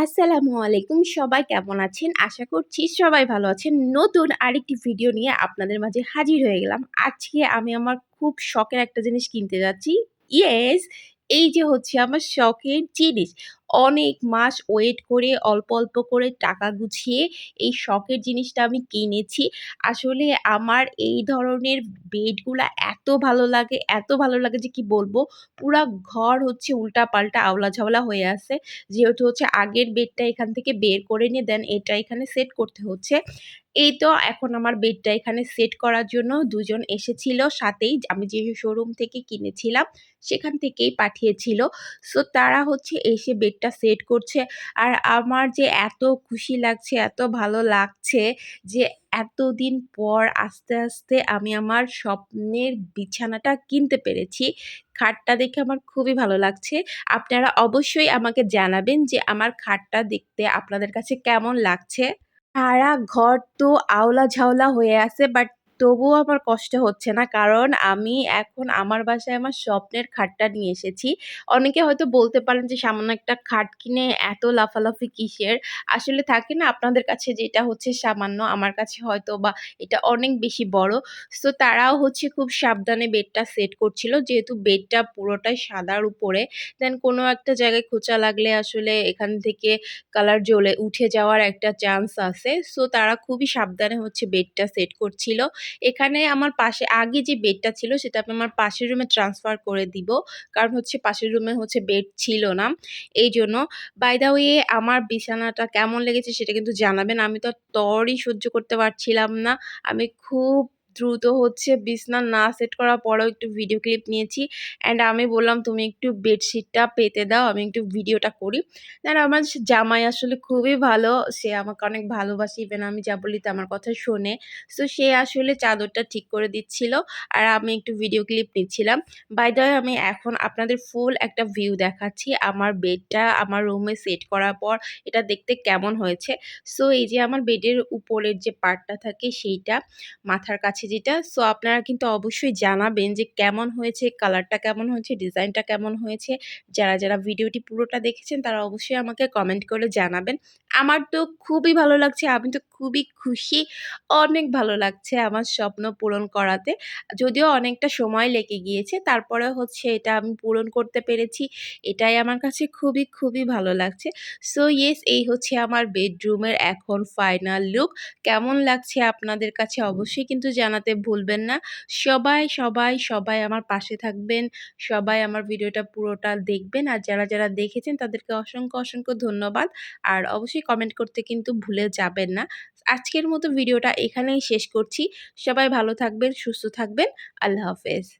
আসসালামু আলাইকুম। সবাই কেমন আছেন? আশা করছি সবাই ভালো আছেন। নতুন আরেকটি ভিডিও নিয়ে আপনাদের মাঝে হাজির হয়ে গেলাম। আজকে আমি আমার খুব শখের একটা জিনিস কিনতে যাচ্ছি। ইয়েস এই যে হচ্ছে আমার শখের জিনিস। অনেক মাস ওয়েট করে, অল্প অল্প করে টাকা গুছিয়ে এই শখের জিনিসটা আমি কিনেছি। আসলে আমার এই ধরনের বেডগুলা এত ভালো লাগে, এত ভালো লাগে যে কি বলব, পুরা ঘর হচ্ছে উল্টা পাল্টা আওলা ঝাওলা হয়ে আছে। যেহেতু হচ্ছে আগের বেডটা এখান থেকে বের করে নিয়ে দেন, এটা এখানে সেট করতে হচ্ছে। এই তো এখন আমার বেডটা এখানে সেট করার জন্য দুজন এসেছিল সাথেই, আমি যে শোরুম থেকে কিনেছিলাম, সেখান থেকেই পাঠিয়েছিল। সো তারা হচ্ছে এসে বেডটা সেট করছে। আর আমার যে এত খুশি লাগছে, এত ভালো লাগছে যে এতদিন পর আস্তে আস্তে আমি আমার স্বপ্নের বিছানাটা কিনতে পেরেছি। খাটটা দেখে আমার খুবই ভালো লাগছে। আপনারা অবশ্যই আমাকে জানাবেন যে আমার খাটটা দেখতে আপনাদের কাছে কেমন লাগছে। সারা ঘর তো আওলা ঝাওলা হয়ে আছে বাট তবুও আমার কষ্ট হচ্ছে না। কারণ আমি এখন আমার বাসায় আমার স্বপ্নের খাটটা নিয়ে এসেছি। অনেকে হয়তো বলতে পারেন যে, সামান্য একটা খাট কিনে এত লাফালাফি কিসের? আসলে থাকে না, আপনাদের কাছে যেটা হচ্ছে সামান্য, আমার কাছে হয়তো বা এটা অনেক বেশি বড়। সো তারাও হচ্ছে খুব সাবধানে বেডটা সেট করছিল। যেহেতু বেডটা পুরোটাই সাদার উপরে দেন কোনো একটা জায়গায় খোঁচা লাগলে আসলে এখান থেকে কালার জ্বলে উঠে যাওয়ার একটা চান্স আছে। সো তারা খুবই সাবধানে হচ্ছে বেডটা সেট করছিল। এখানে আমার পাশে, আগে যে বেডটা ছিল সেটা আমি আমার পাশের রুমে ট্রান্সফার করে দিব। কারণ হচ্ছে পাশের রুমে হচ্ছে বেড ছিল না। এই জন্য বাই দা ওয়ে আমার বিছানাটা কেমন লেগেছে সেটা কিন্তু জানাবেন। আমি তো তরই সহ্য করতে পারছিলাম না। আমি খুব দ্রুত হচ্ছে বিছনা না সেট করার পরেও একটু ভিডিও ক্লিপ নিয়েছি। অ্যান্ড আমি বললাম, তুমি একটু বেডশিটটা পেতে দাও, আমি একটু ভিডিওটা করি। দেন আমার জামাই আসলে খুবই ভালো। সে আমাকে অনেক ভালোবাসে ইভেন আমি যা বলি আমার কথা শোনে। সো সে আসলে চাদরটা ঠিক করে দিচ্ছিল আর আমি একটু ভিডিও ক্লিপ নিচ্ছিলাম। বাই দ্য আমি এখন আপনাদের ফুল একটা ভিউ দেখাচ্ছি। আমার বেডটা আমার রুমে সেট করার পর এটা দেখতে কেমন হয়েছে। সো এই যে আমার বেডের উপরের যে পার্টটা থাকে সেইটা মাথার কাছে যেটা। সো আপনারা কিন্তু অবশ্যই জানাবেন যে কেমন হয়েছে কালারটা কেমন হয়েছে ডিজাইনটা কেমন হয়েছে। যারা যারা ভিডিওটি পুরোটা দেখেছেন, তারা অবশ্যই আমাকে কমেন্ট করে জানাবেন। আমার তো খুবই ভালো লাগছে, আমি তো খুবই খুশি। অনেক ভালো লাগছে আমার স্বপ্ন পূরণ করাতে। যদিও অনেকটা সময় লেগে গিয়েছে, তারপরে হচ্ছে এটা আমি পূরণ করতে পেরেছি। এটাই আমার কাছে খুবই খুবই ভালো লাগছে। সো ইয়েস এই হচ্ছে আমার বেডরুমের এখন ফাইনাল লুক কেমন লাগছে আপনাদের কাছে? অবশ্যই কিন্তু জানাতে ভুলবেন না। সবাই সবাই সবাই আমার পাশে থাকবেন। সবাই আমার ভিডিওটা পুরোটা দেখবেন। আর যারা যারা দেখেছেন তাদেরকে অসংখ্য অসংখ্য ধন্যবাদ। আর অবশ্যই কমেন্ট করতে কিন্তু ভুলে যাবেন না। আজকের মতো ভিডিওটা এখানেই শেষ করছি। সবাই ভালো থাকবেন, সুস্থ থাকবেন। আল্লাহ হাফেজ।